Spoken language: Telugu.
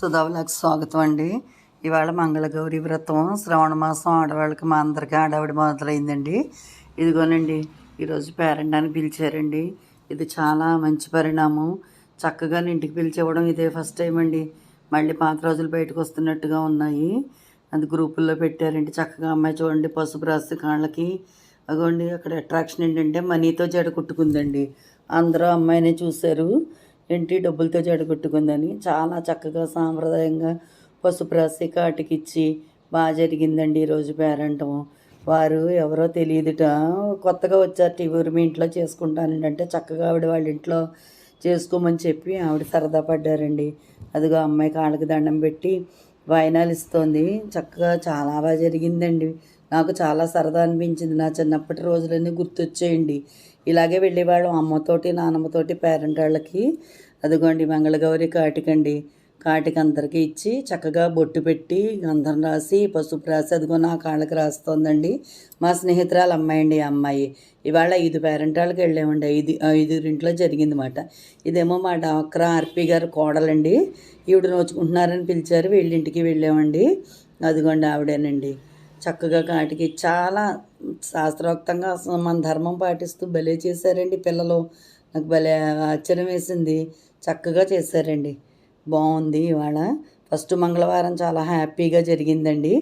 సుధావులకు స్వాగతం అండి. ఇవాళ మంగళగౌరి వ్రతం శ్రవణ మాసం ఆడవాళ్ళకి మా అందరికీ ఆడవాడి మొదలైందండి. ఇదిగోనండి ఈరోజు పేరెంట్ అని పిలిచారండి. ఇది చాలా మంచి పరిణామం. చక్కగా ఇంటికి పిలిచేవడం ఇదే ఫస్ట్ టైం అండి. మళ్ళీ పాత రోజులు బయటకు వస్తున్నట్టుగా ఉన్నాయి. అది గ్రూపుల్లో పెట్టారండి. చక్కగా అమ్మాయి చూడండి పసుపు రాసి కాళ్ళకి. అగోండి అక్కడ అట్రాక్షన్ ఏంటంటే మనీతో జడ కుట్టుకుందండి. అందరూ అమ్మాయినే చూశారు. ఏంటి? డబ్బులతో జడగొట్టుకుందని చాలా చక్కగా సాంప్రదాయంగా పసుపు రాసి కాటికిచ్చి బాగా జరిగిందండి ఈరోజు పేరంటం. వారు ఎవరో తెలియదుట. కొత్తగా వచ్చారు టీవీ ఊరు మీ ఇంట్లో చేసుకుంటానండి అంటే చక్కగా ఆవిడ వాళ్ళ ఇంట్లో చేసుకోమని చెప్పి ఆవిడ సరదా పడ్డారండి. అదిగో అమ్మాయి కాళ్ళకి దండం పెట్టి వాయినాలు ఇస్తోంది. చక్కగా చాలా బాగా జరిగిందండి. నాకు చాలా సరదా అనిపించింది. నా చిన్నప్పటి రోజులన్నీ గుర్తొచ్చేయండి. ఇలాగే వెళ్ళేవాళ్ళం అమ్మతోటి నాన్నమ్మతోటి పేరెంట్ వాళ్ళకి అదిగోండి మంగళగౌరి కాటికండి. కాటికి అందరికీ ఇచ్చి చక్కగా బొట్టు పెట్టి గంధం రాసి పసుపు రాసి అదిగో నా కాళ్ళకి రాస్తోందండి. మా స్నేహితురాలు అమ్మాయి అండి ఈ అమ్మాయి. ఇవాళ ఐదు పేరెంట్ వాళ్ళకి వెళ్ళామండి. ఐదు ఐదుగురింట్లో జరిగింది మాట ఇదేమో మా డాక్రా ఆర్పి గారు కోడలండి. ఈవిడ నోచుకుంటున్నారని పిలిచారు. వీళ్ళింటికి వెళ్ళామండి. అదిగోండి ఆవిడేనండి. చక్కగా కాటికి చాలా శాస్త్రోక్తంగా మన ధర్మం పాటిస్తూ భలే చేశారండి పిల్లలు. నాకు భలే ఆశ్చర్యం వేసింది. చక్కగా చేశారండి. బాగుంది ఇవాళ. ఫస్ట్ మంగళవారం చాలా హ్యాపీగా జరిగిందండి.